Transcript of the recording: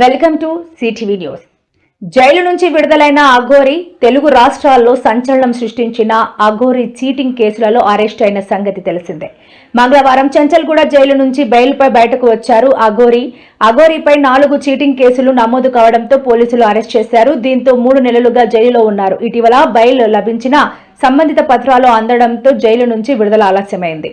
Welcome to CTV news. Jail నుంచి విడుదలైన అఘోరి తెలుగు రాష్ట్రాల్లో సంచలనం సృష్టించిన అఘోరి చీటింగ్ కేసులలో అరెస్ట్ అయిన సంగతి తెలిసిందే. మంగళవారం చంచల్గూడ జైలు నుంచి బెయిల్పై బయటకు వచ్చారు అఘోరి. అఘోరిపై నాలుగు చీటింగ్ కేసులు నమోదు కావడంతో పోలీసులు అరెస్ట్ చేశారు. దీంతో మూడు నెలలుగా జైలులో ఉన్నారు. ఇటీవల బెయిల్ లభించిన సంబంధిత పత్రాలు అందడంతో జైలు నుంచి విడుదల ఆలస్యమైంది.